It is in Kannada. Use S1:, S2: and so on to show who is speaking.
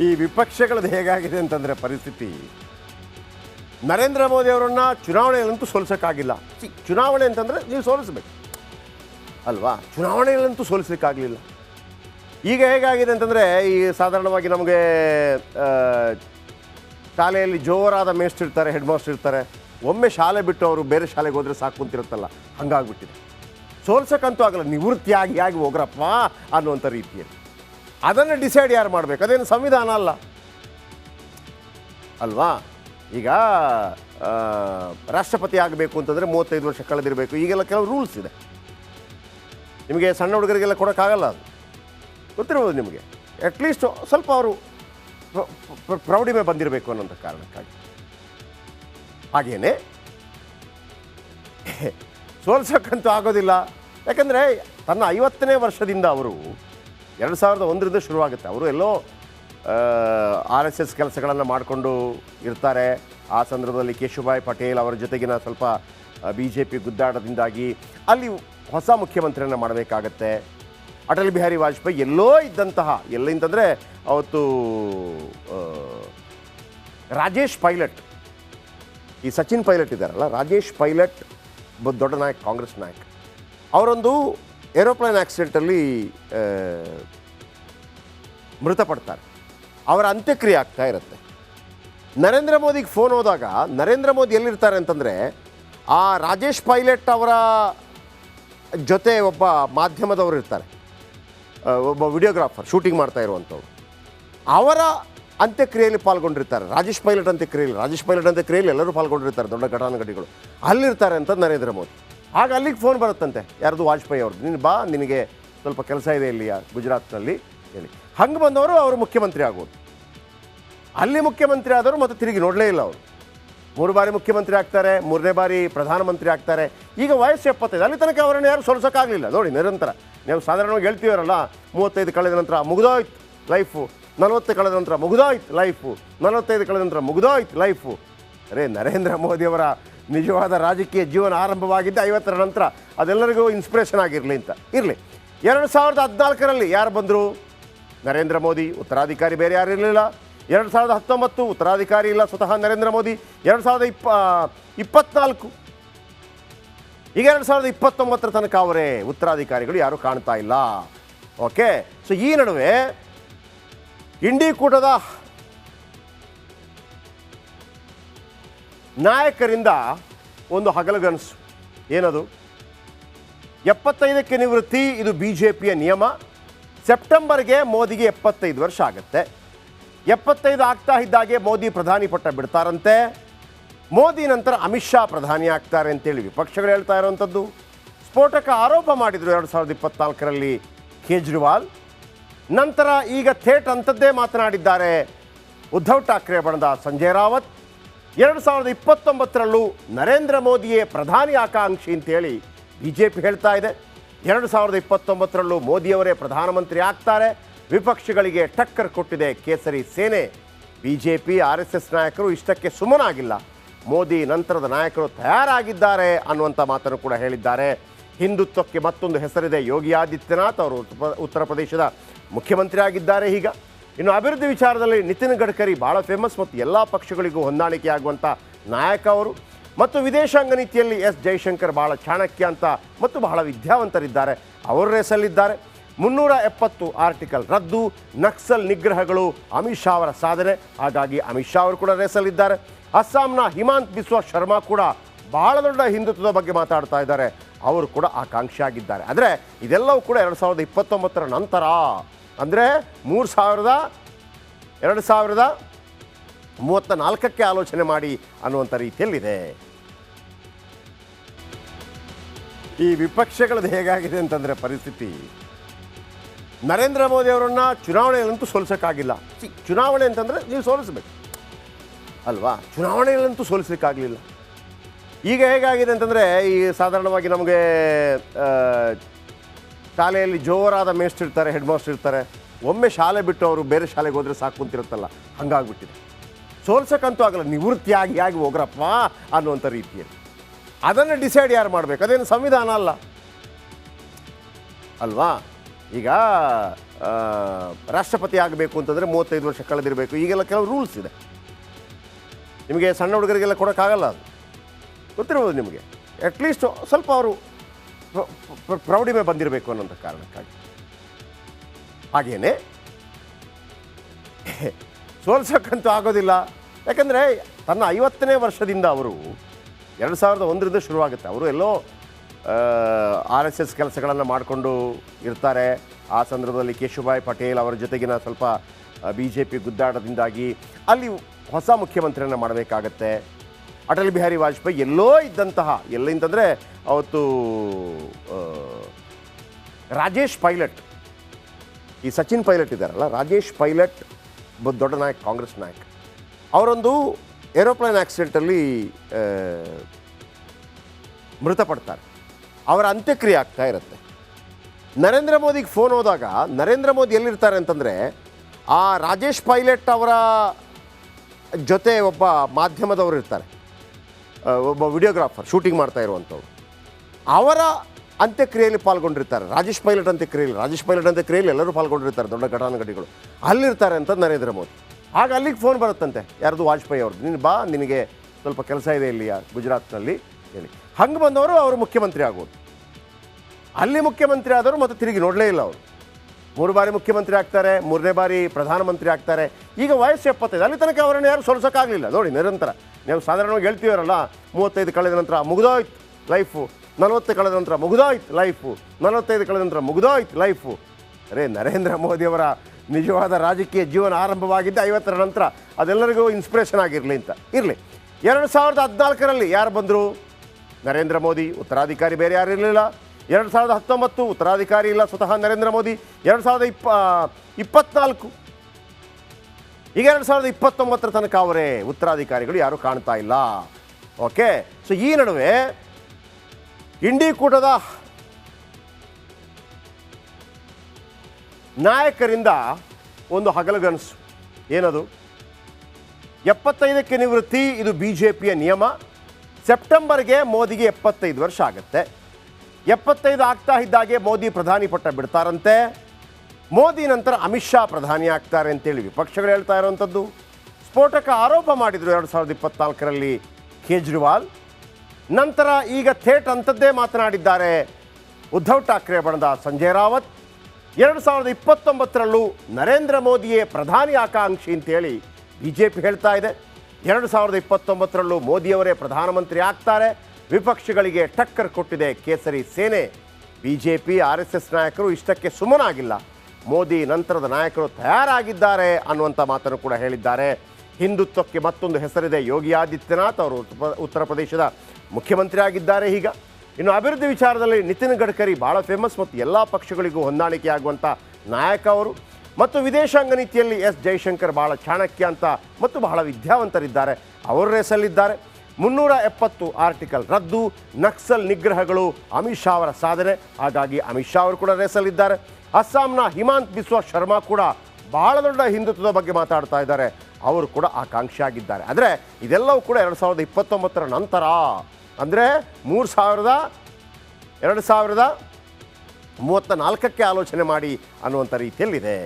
S1: ಈ ವಿಪಕ್ಷಗಳದ್ದು ಹೇಗಾಗಿದೆ ಅಂತಂದರೆ ಪರಿಸ್ಥಿತಿ. ನರೇಂದ್ರ ಮೋದಿ ಅವರನ್ನ ಚುನಾವಣೆಯಲ್ಲಂತೂ ಸೋಲಿಸೋಕ್ಕಾಗಿಲ್ಲ. ಚುನಾವಣೆ ಅಂತಂದರೆ ನೀವು ಸೋಲಿಸ್ಬೇಕು. ಅಲ್ವಾ? ಚುನಾವಣೆಯಲ್ಲಂತೂ ಸೋಲಿಸಲಿಕ್ಕಾಗಲಿಲ್ಲ. ಈಗ ಹೇಗಾಗಿದೆ ಅಂತಂದರೆ ಈ ಸಾಧಾರಣವಾಗಿ ನಮಗೆ ಶಾಲೆಯಲ್ಲಿ ಜೋರಾದ ಮೇಸ್ಟ್ ಇರ್ತಾರೆ ಹೆಡ್ ಮಾಸ್ಟರ್ ಇರ್ತಾರೆ. ಒಮ್ಮೆ ಶಾಲೆ ಬಿಟ್ಟು ಅವರು ಬೇರೆ ಶಾಲೆಗೆ ಹೋದರೆ ಸಾಕು ಅಂತಿರುತ್ತಲ್ಲ. ಹಂಗಾಗ್ಬಿಟ್ಟಿದೆ. ಸೋಲ್ಸಕ್ಕಂತೂ ಆಗಲ್ಲ. ನಿವೃತ್ತಿಯಾಗಿ ಆಗಿ ಹೋಗ್ರಪ್ಪ ಅನ್ನುವಂಥ ರೀತಿಯಲ್ಲಿ. ಅದನ್ನು ಡಿಸೈಡ್ ಯಾರು ಮಾಡಬೇಕು? ಅದೇನು ಸಂವಿಧಾನ ಅಲ್ಲ. ಅಲ್ವಾ? ಈಗ ರಾಷ್ಟ್ರಪತಿ ಆಗಬೇಕು ಅಂತಂದರೆ ಮೂವತ್ತೈದು ವರ್ಷ ಕಳೆದಿರಬೇಕು. ಈಗೆಲ್ಲ ಕೆಲವು ರೂಲ್ಸ್ ಇದೆ. ನಿಮಗೆ ಸಣ್ಣ ಹುಡುಗರಿಗೆಲ್ಲ ಕೊಡೋಕ್ಕಾಗಲ್ಲ ಅದು. ಗೊತ್ತಿರ್ಬೋದು ನಿಮಗೆ. ಅಟ್ಲೀಸ್ಟ್ ಸ್ವಲ್ಪ ಅವರು ಪ್ರ- ಪ್ರ- ಪ್ರೌಢಿಮೆ ಬಂದಿರಬೇಕು ಅನ್ನೋಂಥ ಕಾರಣಕ್ಕಾಗಿ. ಹಾಗೇನೆ, ಸೋಲ್ಸಕ್ಕಂತೂ ಆಗೋದಿಲ್ಲ. ಯಾಕಂದರೆ ತನ್ನ ಐವತ್ತನೇ ವರ್ಷದಿಂದ ಅವರು ಎರಡು ಸಾವಿರದ ಒಂದರಿಂದ ಶುರುವಾಗುತ್ತೆ. ಅವರು ಎಲ್ಲೋ ಆರ್ ಎಸ್ ಎಸ್ ಕೆಲಸಗಳನ್ನು ಮಾಡಿಕೊಂಡು ಇರ್ತಾರೆ. ಆ ಸಂದರ್ಭದಲ್ಲಿ ಕೇಶುಭಾಯ್ ಪಟೇಲ್ ಅವರ ಜೊತೆಗಿನ ಸ್ವಲ್ಪ ಬಿ ಜೆ ಪಿ ಗುದ್ದಾಟದಿಂದಾಗಿ ಅಲ್ಲಿ ಹೊಸ ಮುಖ್ಯಮಂತ್ರಿಯನ್ನು ಮಾಡಬೇಕಾಗತ್ತೆ. ಅಟಲ್ ಬಿಹಾರಿ ವಾಜಪೇಯಿ ಎಲ್ಲೋ ಇದ್ದಂತಹ, ಎಲ್ಲಿಂತಂದರೆ ಅವತ್ತು ರಾಜೇಶ್ ಪೈಲಟ್, ಈ ಸಚಿನ್ ಪೈಲಟ್ ಇದ್ದಾರಲ್ಲ, ರಾಜೇಶ್ ಪೈಲಟ್ ದೊಡ್ಡ ನಾಯಕ್, ಕಾಂಗ್ರೆಸ್ ನಾಯಕ. ಅವರೊಂದು ಏರೋಪ್ಲೇನ್ ಆಕ್ಸಿಡೆಂಟಲ್ಲಿ ಮೃತಪಡ್ತಾರೆ. ಅವರ ಅಂತ್ಯಕ್ರಿಯೆ ಆಗ್ತಾ ಇರುತ್ತೆ. ನರೇಂದ್ರ ಮೋದಿಗೆ ಫೋನ್ ಹೋದಾಗ, ನರೇಂದ್ರ ಮೋದಿ ಎಲ್ಲಿರ್ತಾರೆ ಅಂತಂದರೆ, ಆ ರಾಜೇಶ್ ಪೈಲಟ್ ಅವರ ಜೊತೆ ಒಬ್ಬ ಮಾಧ್ಯಮದವರು ಇರ್ತಾರೆ. ಒಬ್ಬ ವಿಡಿಯೋಗ್ರಾಫರ್ ಶೂಟಿಂಗ್ ಮಾಡ್ತಾ ಇರುವಂಥವ್ರು. ಅವರ ಅಂತ್ಯಕ್ರಿಯೆಯಲ್ಲಿ ಪಾಲ್ಗೊಂಡಿರ್ತಾರೆ. ರಾಜೇಶ್ ಪೈಲಟ್ ಅಂತ್ಯಕ್ರಿಯೆಯಲ್ಲಿ, ರಾಜೇಶ್ ಪೈಲಟ್ ಅಂತ್ಯಕ್ರಿಯೆಯಲ್ಲಿ ಎಲ್ಲರೂ ಪಾಲ್ಗೊಂಡಿರ್ತಾರೆ, ದೊಡ್ಡ ಘಟಾನುಘಟಿಗಳು ಅಲ್ಲಿರ್ತಾರೆ ಅಂತ ನರೇಂದ್ರ ಮೋದಿ. ಆಗ ಅಲ್ಲಿಗೆ ಫೋನ್ ಬರುತ್ತಂತೆ. ಯಾರ್ದು ವಾಜಪೇಯಿ ಅವ್ರದ್ದು? ನೀನು ಬಾ, ನಿನಗೆ ಸ್ವಲ್ಪ ಕೆಲಸ ಇದೆ ಇಲ್ಲಿ ಗುಜರಾತ್ನಲ್ಲಿ ಹೇಳಿ. ಹಂಗೆ ಬಂದವರು ಅವರು ಮುಖ್ಯಮಂತ್ರಿ ಆಗೋದು ಅಲ್ಲಿ ಮುಖ್ಯಮಂತ್ರಿ ಆದವರು ಮತ್ತು ತಿರುಗಿ ನೋಡಲೇ ಇಲ್ಲ ಅವರು. ಮೂರು ಬಾರಿ ಮುಖ್ಯಮಂತ್ರಿ ಆಗ್ತಾರೆ, ಮೂರನೇ ಬಾರಿ ಪ್ರಧಾನಮಂತ್ರಿ ಆಗ್ತಾರೆ. ಈಗ ವಯಸ್ಸು ಎಪ್ಪತ್ತೈದು, ಅಲ್ಲಿ ತನಕ ಅವರನ್ನು ಯಾರು ಸೋಲ್ಸೋಕ್ಕಾಗಲಿಲ್ಲ. ನೋಡಿ, ನಿರಂತರ. ನೀವು ಸಾಧಾರಣವಾಗಿ ಹೇಳ್ತೀವರಲ್ಲ, ಮೂವತ್ತೈದು ಕಳೆದ ನಂತರ ಮುಗಿದೋಯ್ತು ಲೈಫು. ನಲವತ್ತು ಕಳೆದ ನಂತರ ಮುಗಿದೋಯ್ತು ಲೈಫು. ನಲವತ್ತೈದು ಕಳೆದ ನಂತರ ಮುಗಿದೋಯ್ತು ಲೈಫು. ಅರೇ ನರೇಂದ್ರ ಮೋದಿಯವರ ನಿಜವಾದ ರಾಜಕೀಯ ಜೀವನ ಆರಂಭವಾಗಿದ್ದ ಐವತ್ತರ ನಂತರ ಅದೆಲ್ಲರಿಗೂ ಇನ್ಸ್ಪಿರೇಷನ್ ಆಗಿರಲಿ ಅಂತ. ಇರಲಿ. ಎರಡು ಸಾವಿರದ ಹದಿನಾಲ್ಕರಲ್ಲಿ ಯಾರು ಬಂದರು? ನರೇಂದ್ರ ಮೋದಿ, ಉತ್ತರಾಧಿಕಾರಿ ಬೇರೆ ಯಾರು ಇರಲಿಲ್ಲ. ಎರಡು ಸಾವಿರದ ಹತ್ತೊಂಬತ್ತು, ಉತ್ತರಾಧಿಕಾರಿ ಇಲ್ಲ, ಸ್ವತಃ ನರೇಂದ್ರ ಮೋದಿ. ಎರಡು ಸಾವಿರದ ಇಪ್ಪ, ಇಪ್ಪತ್ನಾಲ್ಕು. ಈಗ ಎರಡು ಸಾವಿರದ ಇಪ್ಪತ್ತೊಂಬತ್ತರ ತನಕ ಅವರೇ ಉತ್ತರಾಧಿಕಾರಿಗಳು ಯಾರೂ ಕಾಣ್ತಾ ಇಲ್ಲ. ಓಕೆ ಸೊ ಈ ನಡುವೆ ಇಂಡಿ ಕೂಟದ ನಾಯಕರಿಂದ ಒಂದು ಹಗಲಗನಸು. ಏನದು? ಎಪ್ಪತ್ತೈದಕ್ಕೆ ನಿವೃತ್ತಿ, ಇದು ಬಿ ಜೆ ಪಿಯ ನಿಯಮ. ಸೆಪ್ಟೆಂಬರ್ಗೆ ಮೋದಿಗೆ ಎಪ್ಪತ್ತೈದು ವರ್ಷ ಆಗುತ್ತೆ. ಎಪ್ಪತ್ತೈದು ಆಗ್ತಾ ಇದ್ದಾಗೆ ಮೋದಿ ಪ್ರಧಾನಿ ಪಟ್ಟ ಬಿಡ್ತಾರಂತೆ. ಮೋದಿ ನಂತರ ಅಮಿತ್ ಶಾ ಪ್ರಧಾನಿ ಆಗ್ತಾರೆ ಅಂತೇಳಿ ವಿಪಕ್ಷಗಳು ಹೇಳ್ತಾ ಇರುವಂಥದ್ದು ಸ್ಫೋಟಕ ಆರೋಪ ಮಾಡಿದರು ಎರಡು ಸಾವಿರದ ಇಪ್ಪತ್ನಾಲ್ಕರಲ್ಲಿ ಕೇಜ್ರಿವಾಲ್. ನಂತರ ಈಗ ಥೇಟ್ ಅಂಥದ್ದೇ ಮಾತನಾಡಿದ್ದಾರೆ ಉದ್ಧವ್ ಠಾಕ್ರೆ ಬಣದ ಸಂಜಯ್ ರಾವತ್. ಎರಡು ಸಾವಿರದ ಇಪ್ಪತ್ತೊಂಬತ್ತರಲ್ಲೂ ನರೇಂದ್ರ ಮೋದಿಯೇ ಪ್ರಧಾನಿ ಆಕಾಂಕ್ಷಿ ಅಂತೇಳಿ ಬಿ ಜೆ ಪಿ ಹೇಳ್ತಾ ಇದೆ. ಎರಡು ಸಾವಿರದ ಇಪ್ಪತ್ತೊಂಬತ್ತರಲ್ಲೂ ಮೋದಿಯವರೇ ಪ್ರಧಾನಮಂತ್ರಿ ಆಗ್ತಾರೆ. ವಿಪಕ್ಷಗಳಿಗೆ ಟಕ್ಕರ್ ಕೊಟ್ಟಿದೆ ಕೇಸರಿ ಸೇನೆ. B J P R S S ನಾಯಕರು ಇಷ್ಟಕ್ಕೆ ಸುಮ್ಮನಾಗಿಲ್ಲ ಮೋದಿ ನಂತರದ ನಾಯಕರು ತಯಾರಾಗಿದ್ದಾರೆ ಅನ್ನುವಂಥ ಮಾತನ್ನು ಕೂಡ ಹೇಳಿದ್ದಾರೆ. ಹಿಂದುತ್ವಕ್ಕೆ ಮತ್ತೊಂದು ಹೆಸರಿದೆ ಯೋಗಿ ಆದಿತ್ಯನಾಥ್. ಅವರು ಉತ್ತರ ಪ್ರದೇಶದ ಮುಖ್ಯಮಂತ್ರಿ ಆಗಿದ್ದಾರೆ ಈಗ. ಇನ್ನು ಅಭಿವೃದ್ಧಿ ವಿಚಾರದಲ್ಲಿ ನಿತಿನ್ ಗಡ್ಕರಿ ಭಾಳ ಫೇಮಸ್ ಮತ್ತು ಎಲ್ಲ ಪಕ್ಷಗಳಿಗೂ ಹೊಂದಾಣಿಕೆ ಆಗುವಂಥ ನಾಯಕ ಅವರು. ಮತ್ತು ವಿದೇಶಾಂಗ ನೀತಿಯಲ್ಲಿ ಎಸ್ ಜೈಶಂಕರ್ ಬಹಳ ಚಾಣಕ್ಯ ಅಂತ ಮತ್ತು ಬಹಳ ವಿದ್ಯಾವಂತರಿದ್ದಾರೆ. ಅವರ ರೇಸಲ್ಲಿದ್ದಾರೆ. ಮುನ್ನೂರ ಎಪ್ಪತ್ತು ಆರ್ಟಿಕಲ್ ರದ್ದು, ನಕ್ಸಲ್ ನಿಗ್ರಹಗಳು ಅಮಿತ್ ಶಾ ಅವರ ಸಾಧನೆ. ಹಾಗಾಗಿ ಅಮಿತ್ ಶಾ ಅವರು ಕೂಡ ರೇಸಲ್ಲಿದ್ದಾರೆ. ಅಸ್ಸಾಂನ ಹಿಮಾಂತ್ ಬಿಸ್ವಾ ಶರ್ಮಾ ಕೂಡ ಬಹಳ ದೊಡ್ಡ ಹಿಂದುತ್ವದ ಬಗ್ಗೆ ಮಾತಾಡ್ತಾ ಇದ್ದಾರೆ. ಅವರು ಕೂಡ ಆಕಾಂಕ್ಷಿಯಾಗಿದ್ದಾರೆ. ಆದರೆ ಇದೆಲ್ಲವೂ ಕೂಡ ಎರಡು ಸಾವಿರದ ನಂತರ. ಅಂದರೆ ಮೂರು ಸಾವಿರದ, ಎರಡು ಸಾವಿರದ ಮೂವತ್ತ ನಾಲ್ಕಕ್ಕೆ ಆಲೋಚನೆ ಮಾಡಿ ಅನ್ನುವಂಥ ರೀತಿಯಲ್ಲಿದೆ. ಈ ವಿಪಕ್ಷಗಳದ್ದು ಹೇಗಾಗಿದೆ ಅಂತಂದರೆ ಪರಿಸ್ಥಿತಿ. ನರೇಂದ್ರ ಮೋದಿ ಅವರನ್ನ ಚುನಾವಣೆಯಲ್ಲಂತೂ ಸೋಲಿಸೋಕ್ಕಾಗಿಲ್ಲ. ಚುನಾವಣೆ ಅಂತಂದರೆ ನೀವು ಸೋಲಿಸ್ಬೇಕು. ಅಲ್ವಾ? ಚುನಾವಣೆಯಲ್ಲಂತೂ ಸೋಲಿಸಲಿಕ್ಕಾಗಲಿಲ್ಲ. ಈಗ ಹೇಗಾಗಿದೆ ಅಂತಂದರೆ ಈ ಸಾಧಾರಣವಾಗಿ ನಮಗೆ ಶಾಲೆಯಲ್ಲಿ ಜೋರಾದ ಮೇಸ್ಟ್ ಇರ್ತಾರೆ ಹೆಡ್ ಮಾಸ್ಟರ್ ಇರ್ತಾರೆ. ಒಮ್ಮೆ ಶಾಲೆ ಬಿಟ್ಟು ಅವರು ಬೇರೆ ಶಾಲೆಗೆ ಹೋದರೆ ಸಾಕು ಅಂತಿರುತ್ತಲ್ಲ. ಹಂಗಾಗ್ಬಿಟ್ಟಿದೆ. ಸೋಲ್ಸಕ್ಕಂತೂ ಆಗಲ್ಲ, ನಿವೃತ್ತಿಯಾಗಿ, ಆಗಿ ಹೋಗ್ರಪ್ಪ ಅನ್ನುವಂಥ ರೀತಿಯಲ್ಲಿ. ಅದನ್ನು ಡಿಸೈಡ್ ಯಾರು ಮಾಡಬೇಕು? ಅದೇನು ಸಂವಿಧಾನ ಅಲ್ಲ. ಅಲ್ವಾ? ಈಗ ರಾಷ್ಟ್ರಪತಿ ಆಗಬೇಕು ಅಂತಂದರೆ ಮೂವತ್ತೈದು ವರ್ಷ ಕಳೆದಿರಬೇಕು. ಈಗೆಲ್ಲ ಕೆಲವು ರೂಲ್ಸ್ ಇದೆ. ನಿಮಗೆ ಸಣ್ಣ ಹುಡುಗರಿಗೆಲ್ಲ ಕೊಡೋಕ್ಕಾಗಲ್ಲ ಅದು. ಗೊತ್ತಿರ್ಬೋದು ನಿಮಗೆ. ಅಟ್ಲೀಸ್ಟ್ ಸ್ವಲ್ಪ ಅವರು ಪ್ರೌಢಿಮೆ ಬಂದಿರಬೇಕು ಅನ್ನೋಂಥ ಕಾರಣಕ್ಕಾಗಿ. ಹಾಗೇನೆ, ಸೋಲ್ಸಕ್ಕಂತೂ ಆಗೋದಿಲ್ಲ. ಯಾಕಂದರೆ ತನ್ನ ಐವತ್ತನೇ ವರ್ಷದಿಂದ ಅವರು ಎರಡು ಸಾವಿರದ ಒಂದರಿಂದ ಶುರುವಾಗುತ್ತೆ. ಅವರು ಎಲ್ಲೋ ಆರ್ ಎಸ್ ಎಸ್ ಕೆಲಸಗಳನ್ನು ಮಾಡಿಕೊಂಡು ಇರ್ತಾರೆ. ಆ ಸಂದರ್ಭದಲ್ಲಿ ಕೇಶುಭಾಯ್ ಪಟೇಲ್ ಅವರ ಜೊತೆಗಿನ ಸ್ವಲ್ಪ ಬಿ ಜೆ ಪಿ ಗುದ್ದಾಟದಿಂದಾಗಿ ಅಲ್ಲಿ ಹೊಸ ಮುಖ್ಯಮಂತ್ರಿಯನ್ನು ಮಾಡಬೇಕಾಗತ್ತೆ. ಅಟಲ್ ಬಿಹಾರಿ ವಾಜಪೇಯಿ ಎಲ್ಲೋ ಇದ್ದಂತಹ, ಎಲ್ಲಿಂತಂದರೆ ಅವತ್ತು ರಾಜೇಶ್ ಪೈಲಟ್, ಈ ಸಚಿನ್ ಪೈಲಟ್ ಇದ್ದಾರಲ್ಲ, ರಾಜೇಶ್ ಪೈಲಟ್ ದೊಡ್ಡ ನಾಯಕ್, ಕಾಂಗ್ರೆಸ್ ನಾಯಕ. ಅವರೊಂದು ಏರೋಪ್ಲೇನ್ ಆಕ್ಸಿಡೆಂಟಲ್ಲಿ ಮೃತಪಡ್ತಾರೆ. ಅವರ ಅಂತ್ಯಕ್ರಿಯೆ ಆಗ್ತಾ ಇರುತ್ತೆ. ನರೇಂದ್ರ ಮೋದಿಗೆ ಫೋನ್ ಹೋದಾಗ, ನರೇಂದ್ರ ಮೋದಿ ಎಲ್ಲಿರ್ತಾರೆ ಅಂತಂದರೆ, ಆ ರಾಜೇಶ್ ಪೈಲಟ್ ಅವರ ಜೊತೆ ಒಬ್ಬ ಮಾಧ್ಯಮದವರು ಇರ್ತಾರೆ. ಒಬ್ಬ ವಿಡಿಯೋಗ್ರಾಫರ್ ಶೂಟಿಂಗ್ ಮಾಡ್ತಾ ಇರುವಂಥವ್ರು. ಅವರ ಅಂತ್ಯಕ್ರಿಯೆಯಲ್ಲಿ ಪಾಲ್ಗೊಂಡಿರ್ತಾರೆ. ರಾಜೇಶ್ ಪೈಲಟ್ ಅಂತ್ಯಕ್ರಿಯೆಯಲ್ಲಿ, ರಾಜೇಶ್ ಪೈಲಟ್ ಅಂತ್ಯಕ್ರಿಯೆಯಲ್ಲಿ ಎಲ್ಲರೂ ಪಾಲ್ಗೊಂಡಿರ್ತಾರೆ, ದೊಡ್ಡ ಘಟಾನುಘಟಿಗಳು ಅಲ್ಲಿರ್ತಾರೆ ಅಂತ ನರೇಂದ್ರ ಮೋದಿ. ಆಗ ಅಲ್ಲಿಗೆ ಫೋನ್ ಬರುತ್ತಂತೆ, ಯಾರ್ದು ವಾಜಪೇಯಿ ಅವ್ರದ್ದು? ನೀನು ಬಾ, ನಿನಗೆ ಸ್ವಲ್ಪ ಕೆಲಸ ಇದೆ ಇಲ್ಲಿ ಗುಜರಾತ್ನಲ್ಲಿ ಹೇಳಿ. ಹಂಗೆ ಬಂದವರು ಅವರು ಮುಖ್ಯಮಂತ್ರಿ ಆಗೋದು ಅಲ್ಲಿ ಮುಖ್ಯಮಂತ್ರಿ ಆದವರು ಮತ್ತು ತಿರುಗಿ ನೋಡಲೇ ಇಲ್ಲ ಅವರು. ಮೂರು ಬಾರಿ ಮುಖ್ಯಮಂತ್ರಿ ಆಗ್ತಾರೆ, ಮೂರನೇ ಬಾರಿ ಪ್ರಧಾನಮಂತ್ರಿ ಆಗ್ತಾರೆ. ಈಗ ವಯಸ್ಸು ಎಪ್ಪತ್ತೈದು, ಅಲ್ಲಿ ತನಕ ಅವರನ್ನು ಯಾರು ಸೋಲ್ಸೋಕ್ಕಾಗಲಿಲ್ಲ. ನೋಡಿ, ನಿರಂತರ. ನೀವು ಸಾಧಾರಣವಾಗಿ ಹೇಳ್ತೀವರಲ್ಲ, ಮೂವತ್ತೈದು ಕಳೆದ ನಂತರ ಮುಗಿದೋಯ್ತು ಲೈಫು. ನಲವತ್ತು ಕಳೆದ ನಂತರ ಮುಗಿದೋಯ್ತು ಲೈಫು ನಲವತ್ತೈದು ಕಳೆದ ನಂತರ ಮುಗಿದೋಯ್ತು ಲೈಫು ಅರೇ ನರೇಂದ್ರ ಮೋದಿಯವರ ನಿಜವಾದ ರಾಜಕೀಯ ಜೀವನ ಆರಂಭವಾಗಿದ್ದ ಐವತ್ತರ ನಂತರ ಅದೆಲ್ಲರಿಗೂ ಇನ್ಸ್ಪಿರೇಷನ್ ಆಗಿರಲಿ ಅಂತ. ಇರಲಿ. ಎರಡು ಸಾವಿರದ ಹದಿನಾಲ್ಕರಲ್ಲಿ ಯಾರು ಬಂದರು? ನರೇಂದ್ರ ಮೋದಿ. ಉತ್ತರಾಧಿಕಾರಿ ಬೇರೆ ಯಾರು ಇರಲಿಲ್ಲ. ಎರಡು ಸಾವಿರದ ಹತ್ತೊಂಬತ್ತು ಉತ್ತರಾಧಿಕಾರಿ ಇಲ್ಲ, ಸ್ವತಃ ನರೇಂದ್ರ ಮೋದಿ. ಎರಡು ಸಾವಿರದ ಇಪ್ಪ, ಇಪ್ಪತ್ನಾಲ್ಕು. ಈಗ ಎರಡು ಸಾವಿರದ ಇಪ್ಪತ್ತೊಂಬತ್ತರ ತನಕ ಅವರೇ ಉತ್ತರಾಧಿಕಾರಿಗಳು ಯಾರೂ ಕಾಣ್ತಾ ಇಲ್ಲ. ಓಕೆ ಸೊ ಈ ನಡುವೆ ಇಂಡಿ ಕೂಟದ ನಾಯಕರಿಂದ ಒಂದು ಹಗಲಗನಸು. ಏನದು? ಎಪ್ಪತ್ತೈದಕ್ಕೆ ನಿವೃತ್ತಿ, ಇದು ಬಿ ಜೆ ಪಿಯ ನಿಯಮ. ಸೆಪ್ಟೆಂಬರ್ಗೆ ಮೋದಿಗೆ ಎಪ್ಪತ್ತೈದು ವರ್ಷ ಆಗುತ್ತೆ. ಎಪ್ಪತ್ತೈದು ಆಗ್ತಾ ಇದ್ದಾಗೆ ಮೋದಿ ಪ್ರಧಾನಿ ಪಟ್ಟ ಬಿಡ್ತಾರಂತೆ. ಮೋದಿ ನಂತರ ಅಮಿತ್ ಶಾ ಪ್ರಧಾನಿ ಆಗ್ತಾರೆ ಅಂತೇಳಿ ವಿಪಕ್ಷಗಳು ಹೇಳ್ತಾ ಇರುವಂಥದ್ದು ಸ್ಫೋಟಕ ಆರೋಪ ಮಾಡಿದರು ಎರಡು ಸಾವಿರದ ಇಪ್ಪತ್ತ್ನಾಲ್ಕರಲ್ಲಿ ಕೇಜ್ರಿವಾಲ್. ನಂತರ ಈಗ ಥೇಟ್ ಅಂಥದ್ದೇ ಮಾತನಾಡಿದ್ದಾರೆ ಉದ್ಧವ್ ಠಾಕ್ರೆ ಬಣದ ಸಂಜಯ್ ರಾವತ್. ಎರಡು ಸಾವಿರದ ಇಪ್ಪತ್ತೊಂಬತ್ತರಲ್ಲೂ ನರೇಂದ್ರ ಮೋದಿಯೇ ಪ್ರಧಾನಿ ಆಕಾಂಕ್ಷಿ ಅಂತೇಳಿ ಬಿ ಜೆ ಪಿ ಹೇಳ್ತಾ ಇದೆ. ಎರಡು ಸಾವಿರದ ಇಪ್ಪತ್ತೊಂಬತ್ತರಲ್ಲೂ ಮೋದಿಯವರೇ ಪ್ರಧಾನಮಂತ್ರಿ ಆಗ್ತಾರೆ. ವಿಪಕ್ಷಗಳಿಗೆ ಟಕ್ಕರ್ ಕೊಟ್ಟಿದೆ ಕೇಸರಿ ಸೇನೆ. B J P R S S ನಾಯಕರು ಇಷ್ಟಕ್ಕೆ ಸುಮ್ಮನಾಗಿಲ್ಲ ಮೋದಿ ನಂತರದ ನಾಯಕರು ತಯಾರಾಗಿದ್ದಾರೆ ಅನ್ನುವಂಥ ಮಾತನ್ನು ಕೂಡ ಹೇಳಿದ್ದಾರೆ. ಹಿಂದುತ್ವಕ್ಕೆ ಮತ್ತೊಂದು ಹೆಸರಿದೆ. ಯೋಗಿ ಆದಿತ್ಯನಾಥ್ ಅವರು ಉತ್ತರ ಪ್ರದೇಶದ ಮುಖ್ಯಮಂತ್ರಿ ಆಗಿದ್ದಾರೆ ಈಗ. ಇನ್ನು ಅಭಿವೃದ್ಧಿ ವಿಚಾರದಲ್ಲಿ ನಿತಿನ್ ಗಡ್ಕರಿ ಭಾಳ ಫೇಮಸ್ ಮತ್ತು ಎಲ್ಲ ಪಕ್ಷಗಳಿಗೂ ಹೊಂದಾಣಿಕೆ ಆಗುವಂಥ ನಾಯಕ ಅವರು. ಮತ್ತು ವಿದೇಶಾಂಗ ನೀತಿಯಲ್ಲಿ ಎಸ್ ಜೈಶಂಕರ್ ಬಹಳ ಚಾಣಕ್ಯ ಅಂತ ಮತ್ತು ಬಹಳ ವಿದ್ಯಾವಂತರಿದ್ದಾರೆ. ಅವರ ರೇಸಲ್ಲಿದ್ದಾರೆ. ಮುನ್ನೂರ ಎಪ್ಪತ್ತು ಆರ್ಟಿಕಲ್ ರದ್ದು, ನಕ್ಸಲ್ ನಿಗ್ರಹಗಳು ಅಮಿತ್ ಶಾ ಅವರ ಸಾಧನೆ. ಹಾಗಾಗಿ ಅಮಿತ್ ಶಾ ಅವರು ಕೂಡ ರೇಸಲ್ಲಿದ್ದಾರೆ. ಅಸ್ಸಾಂನ ಹಿಮಾಂತ್ ಬಿಸ್ವಾ ಶರ್ಮಾ ಕೂಡ ಬಹಳ ದೊಡ್ಡ ಹಿಂದುತ್ವದ ಬಗ್ಗೆ ಮಾತಾಡ್ತಾ ಇದ್ದಾರೆ. ಅವರು ಕೂಡ ಆಕಾಂಕ್ಷಿ ಆಗಿದ್ದಾರೆ. ಆದರೆ ಇದೆಲ್ಲವೂ ಕೂಡ ಎರಡು ಸಾವಿರದ ಇಪ್ಪತ್ತೊಂಬತ್ತರ ನಂತರ, ಅಂದರೆ ಮೂರು ಸಾವಿರದ, ಎರಡು ಸಾವಿರದ ಮೂವತ್ತ ನಾಲ್ಕಕ್ಕೆ ಆಲೋಚನೆ ಮಾಡಿ ಅನ್ನುವಂಥ ರೀತಿಯಲ್ಲಿದೆ.